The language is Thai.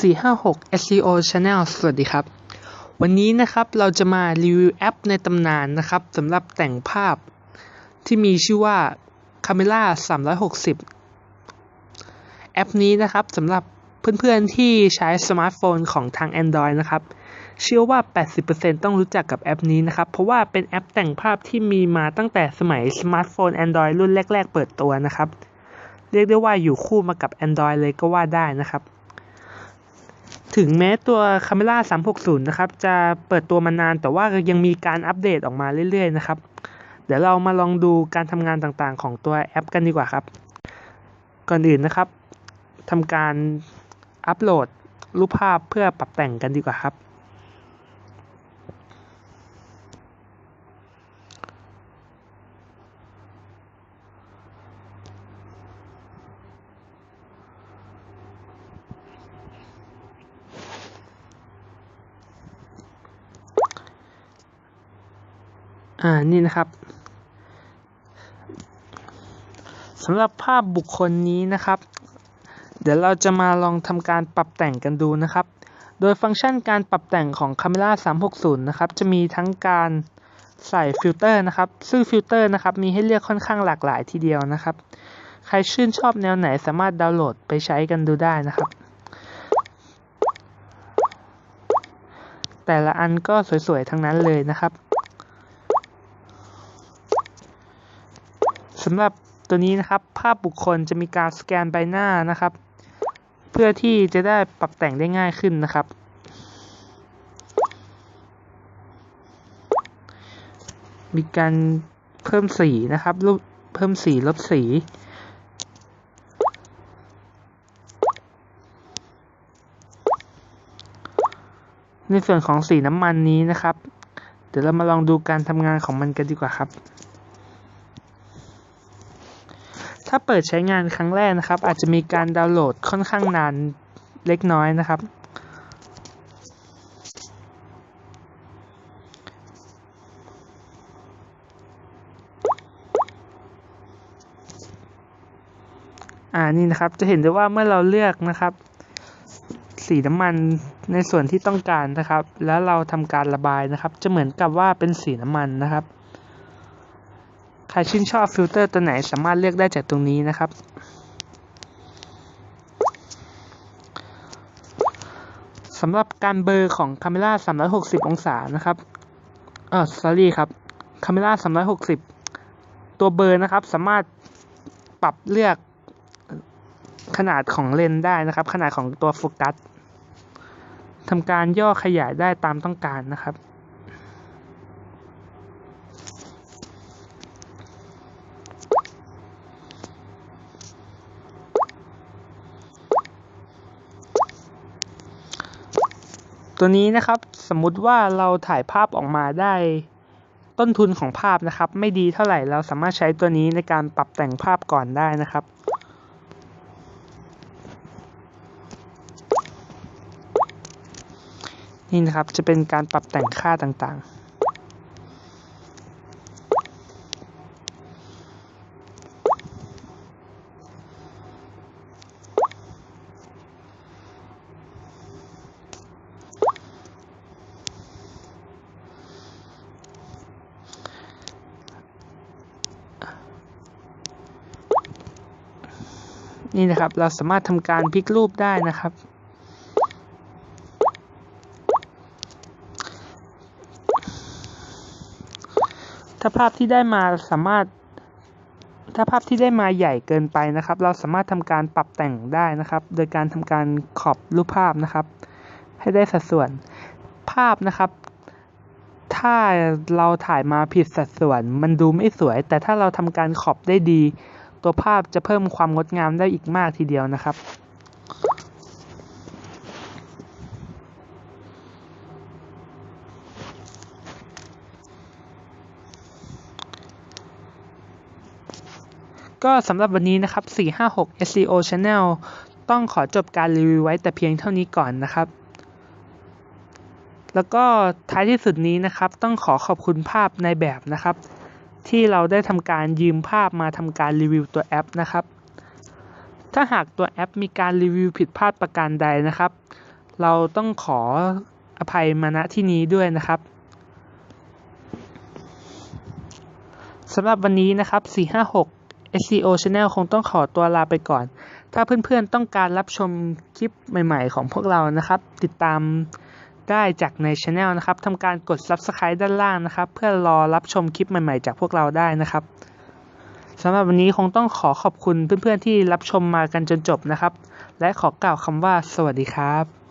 456 SEO Channel สวัสดีครับ วันนี้นะครับเราจะมารีวิวแอปในตำนานนะครับสำหรับแต่งภาพที่มีชื่อว่า Camera 360 แอปนี้นะครับสำหรับเพื่อนๆที่ใช้สมาร์ทโฟนของทาง Android นะครับ เชื่อว่า 80%ต้องรู้จักกับแอปนี้นะครับ เพราะว่าเป็นแอปแต่งภาพที่มีมาตั้งแต่สมัยสมาร์ทโฟน Android รุ่นแรก ๆ เปิดตัวนะครับ เรียกได้ว่าอยู่คู่มากับ Android เลยก็ว่าได้นะครับ ถึงแม้ตัว Camera 360 นะครับ จะเปิดตัวมานานแต่ว่ายังมีการอัปเดตออกมาเรื่อยๆ นะครับ เดี๋ยวเรามาลองดูการทำงานต่างๆ ของตัวแอปกันดีกว่าครับ ก่อนอื่นนะครับทำการอัปโหลดรูปภาพเพื่อปรับแต่งกันดีกว่าครับ อ่านี่นะครับสำหรับภาพบุคคลนี้นะครับ เดี๋ยวเราจะมาลองทำการปรับแต่งกันดูนะครับ โดยฟังก์ชันการปรับแต่งของ Camera 360 นะครับ จะมีทั้งการใส่ฟิลเตอร์นะครับ ซึ่งฟิลเตอร์นะครับ มีให้เลือกค่อนข้างหลากหลายทีเดียวนะครับ ใครชื่นชอบแนวไหนสามารถดาวน์โหลดไปใช้กันดูได้นะครับ แต่ละอันก็สวยๆ ทั้งนั้นเลยนะครับ สำหรับตัวนี้นะครับ ภาพบุคคลจะมีการสแกนใบหน้านะครับ เพื่อที่จะได้ปรับแต่งได้ง่ายขึ้นนะครับ มีการเพิ่มสีนะครับรูปเพิ่มสีลดสีในส่วนของสีน้ำมันนี้นะครับ เดี๋ยวเรามาลองดูการทำงานของมันกันดีกว่าครับ ถ้าเปิดใช้งานครั้งแรกนะครับ อาจจะมีการดาวน์โหลดค่อนข้างนานเล็กน้อยนะครับ อ่านี่นะครับจะเห็นได้ว่าเมื่อเราเลือกนะครับ สีน้ำมันในส่วนที่ต้องการนะครับ แล้วเราทำการระบายนะครับ จะเหมือนกับว่าเป็นสีน้ำมันนะครับ ครชื่นชอบฟิลเตอร์ตัวไหนสามารถเลือกได้จากตรงนี้นะครับ สำหรับการเบอร์ของ Camera 360 องศานะครับเออ sorry ครับ Camera 360 ตัวเบอร์นะครับ สามารถปรับเลือกขนาดของเลนได้นะครับ ขนาดของตัวโฟกัสทำการย่อขยายได้ตามต้องการนะครับ ตัวนี้นะครับสมมุติว่าเราถ่ายภาพออกมาได้ ต้นทุนของภาพนะครับ ไม่ดีเท่าไหร่เราสามารถใช้ตัวนี้ในการปรับแต่งภาพก่อนได้นะครับนี่นะครับจะเป็นการปรับแต่งค่าต่างๆ นี่นะครับ เราสามารถทำการพลิกรูปได้นะครับ ถ้าภาพที่ได้มาสามารถ ถ้าภาพที่ได้มาใหญ่เกินไปนะครับ เราสามารถทำการปรับแต่งได้นะครับ โดยการทำการขอบรูปภาพนะครับ ให้ได้สัดส่วนภาพนะครับถ้าเราถ่ายมาผิดสัดส่วนมันดูไม่สวย แต่ถ้าเราทำการขอบได้ดี ตัวภาพจะเพิ่มความงดงามได้อีกมากทีเดียวนะครับก็สำหรับวันนี้นะครับ 456 SEO Channel ต้องขอจบการรีวิวไว้แต่เพียงเท่านี้ก่อนนะครับ แล้วก็ท้ายที่สุดนี้นะครับ ต้องขอขอบคุณภาพในแบบนะครับ ที่เราได้ทำการยืมภาพมาทำการรีวิวตัวแอปนะครับ ถ้าหากตัวแอปมีการรีวิวผิดพลาดประการใดนะครับ เราต้องขออภัยมาณที่นี้ด้วยนะครับสำหรับวันนี้นะครับ 456 SEO Channel คงต้องขอตัวลาไปก่อน ถ้าเพื่อนๆต้องการรับชมคลิปใหม่ๆของพวกเรานะครับ ติดตาม ได้จากในช anel นะครับทำการกด Subscribe ด้านล่างนะครับ เพื่อรอรับชมคลิปใหม่ๆ จากพวกเราได้นะครับสำหรับวันนี้คงต้องขอขอบคุณเพื่อนๆที่รับชมมากันจนจบนะครับ และขอกล่าวคำว่าสวัสดีครับ